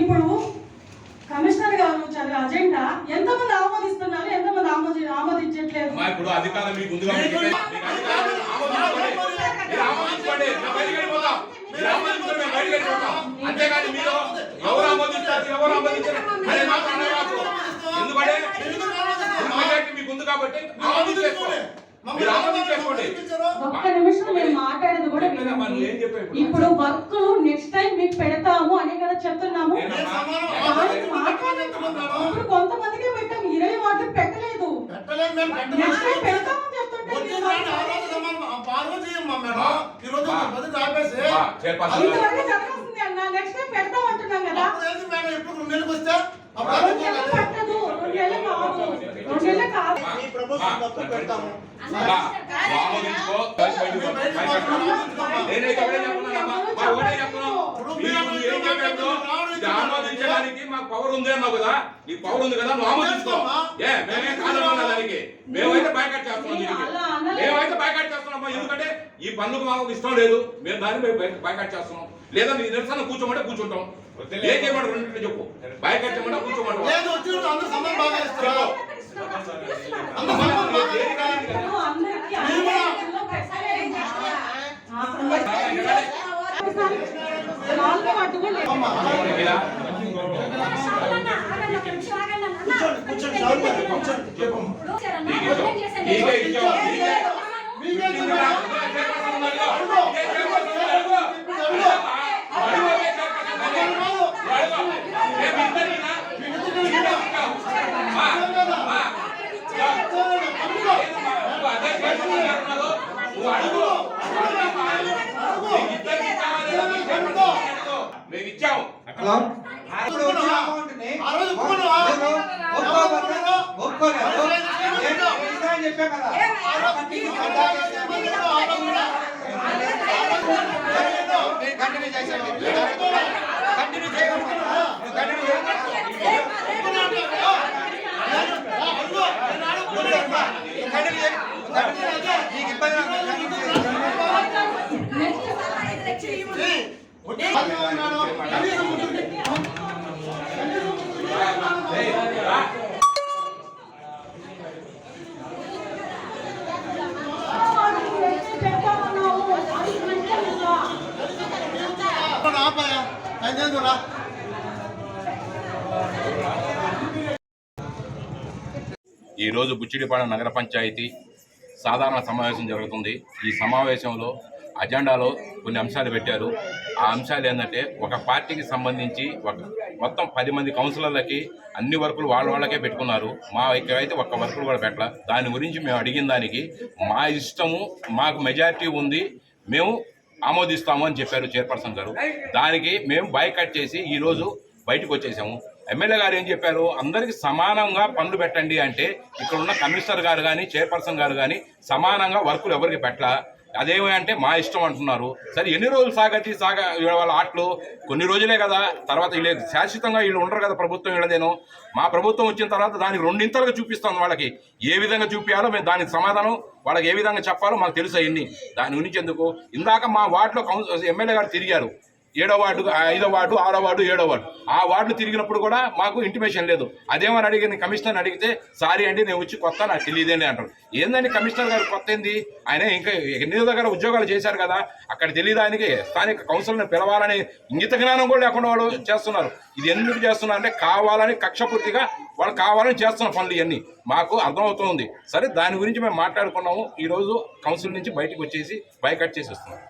ఇప్పుడు కమిషనర్ గారు అజెండా ఎంతమంది ఆమోదిస్తున్నారు? ఎంతమంది ఆమోది ఆమోదించట్లేదు? ఇప్పుడు అధికారం మీకు ఉంది. అంతేగాని మీరు ఎవరు ఆమోదిస్తారు? ఎవరు ఆమోదించారు. ఎందుకంటే మెజారిటీ ఉంది కాబట్టి ఆమోదించేసుకోండి. ఒక్క నిమిషం మీరు మాట్లాడేది కూడా ఇప్పుడు? వర్క్ నెక్స్ట్ టైం మీకు కదా చెప్తున్నాము. ఇప్పుడు కొంతమందికి పెట్టాము. ఇరవై వాటికి పెట్టలేదు. నెక్స్ట్ టైం పెడతామని చెప్తుంటే అన్న. నెక్స్ట్ టైం పెడతాం అంటున్నాం కదా. ఇప్పుడు రెండు నెలలకు వస్తే పట్టదు. రెండు నెలలు కాదు. రెండు నెలలు కాదు. ప్రభుత్వం పెడతాము. నేనైతే ఒకటే చెప్తున్నానమ్మా. మా ఒకటే చెప్తున్నాం. ఆమోదించడానికి మాకు పవర్ ఉంది అన్నావు కదా? ఈ పవర్ ఉంది కదా? నువ్వు ఆమోదించుకో. ఏ మేమే కాదన్నా దానికి. మేమైతే బైకాట్ చేస్తున్నాం. మేమైతే బైకాట్ చేస్తున్నాం ఎందుకంటే ఈ పనులకు మాకు ఇష్టం లేదు. మేము దాన్ని మేము బైకాట్ చేస్తున్నాం. లేదా నీ నిరసన కూర్చోమంటే కూర్చుంటాం. ఏం చేయమంటారు? రెండింటిలో చెప్పు. బైకాట్ చేయమంటే కూర్చోమంటాం లేదు వచ్చిన రోజు అందరూ సమానం బాగా ఇస్తారా? చెప్పు. అందరూ సమానం బాగా దేనికి ఇస్తారా? ఇప్పుడు అందరికీ అన్ని మీరు కూడా- రంగాల్లో పెట్టలేదు. ఆ, నాలుగో వాటి కూడా లేదు. అమ్మా, ఇలా కూర్చోండి, కూర్చోండి, చాలు మరి, కూర్చోండి, చెప్పమ్మా. నీకే ఇచ్చాం నీకే మీకే నీకే ఇచ్చాం. చైర్పర్సన్ ఉన్నారుగా. నీకే చైర్పర్సన్ ఉన్నారుగా. అడుగు. అడుగు, నీకే చైర్పర్సన్ ఉన్నారుగా. అడుగు. రేపు ఇద్దరికినా? నీకే ఇచ్చాం. ఆ, ఆ. నువ్వు అదే చైర్పర్సన్ గారు ఉన్నారు. నువ్వు అడుగు. నీకు ఇద్దరికి ఇచ్చామా లేదా? నీకు చైర్పర్సన్ అడుగు. మేము ఇచ్చాము అమౌంట్ని ఆ రోజు చెప్పా కదా. కంటిన్యూ చేశాను. కంటిన్యూ. నువ్వు కంటిన్యూ. నీకు ఇబ్బంది నాకు కంటిన్యూ చేయి. ఈరోజు బుచ్చిడిపాడ నగర పంచాయతీ సాధారణ సమావేశం జరుగుతుంది. ఈ సమావేశంలో అజెండాలో కొన్ని అంశాలు పెట్టారు. ఆ అంశాలు ఏంటంటే ఒక పార్టీకి సంబంధించి ఒక మొత్తం పది మంది కౌన్సిలర్లకి అన్ని వర్కులు వాళ్ళ వాళ్ళకే పెట్టుకున్నారు. మా ఇక్కడైతే ఒక్క వర్కులు కూడా పెట్టాల. దాని గురించి మేము అడిగిన దానికి మా ఇష్టము మాకు మెజారిటీ ఉంది మేము ఆమోదిస్తాము అని చెప్పారు చైర్పర్సన్ గారు. దానికి మేము బైకట్ చేసి ఈరోజు బయటకు వచ్చేసాము. ఎమ్మెల్యే గారు ఏం చెప్పారు? అందరికి సమానంగా పనులు పెట్టండి అంటే ఇక్కడ ఉన్న కమిషనర్ గారు కానీ చైర్పర్సన్ గారు కానీ సమానంగా వర్కులు ఎవరికి పెట్టాల? అదేమి అంటే మా ఇష్టం అంటున్నారు. సరే ఎన్ని రోజులు సాగతి సాగ వాళ్ళ ఆటలు? కొన్ని రోజులే కదా తర్వాత వీళ్ళు శాశ్వతంగా వీళ్ళు ఉండరు కదా ప్రభుత్వం వీళ్ళదేనో మా ప్రభుత్వం వచ్చిన తర్వాత దానికి రెండింతలుగా చూపిస్తాం వాళ్ళకి. ఏ విధంగా చూపించాలో మేము దానికి సమాధానం వాళ్ళకి ఏ విధంగా చెప్పాలో మాకు తెలుసు అవన్నీ. దాని గురించి ఎందుకు? ఇందాక మా వార్డులో కౌన్సిల్ ఎమ్మెల్యే గారు తిరిగారు. ఏడో వార్డు ఐదో వార్డు ఆరో వార్డు ఏడో వార్డు. ఆ వార్డు తిరిగినప్పుడు కూడా మాకు ఇంటిమేషన్ లేదు. అదేమని అడిగిన కమిషనర్ అడిగితే సారీ అండి నేను వచ్చి కొత్త నాకు తెలియదండి అంటారు. ఏందండి కమిషనర్ గారు కొత్త ఏంది? ఆయన ఇంకా ఎన్ని దగ్గర ఉద్యోగాలు చేశారు కదా అక్కడ తెలియదు ఆయనకి స్థానిక కౌన్సిల్ని పిలవాలని ఇంగిత జ్ఞానం కూడా లేకుండా వాళ్ళు చేస్తున్నారు. ఇది ఎందుకు చేస్తున్నారు అంటే కావాలని కక్షపూర్తిగా వాళ్ళు కావాలని చేస్తున్న పనులు ఇవన్నీ. మాకు అర్థమవుతుంది. సరే దాని గురించి మేము మాట్లాడుకున్నాము. ఈరోజు కౌన్సిల్ నుంచి బయటకు వచ్చేసి బైకట్ చేసి వస్తున్నాం.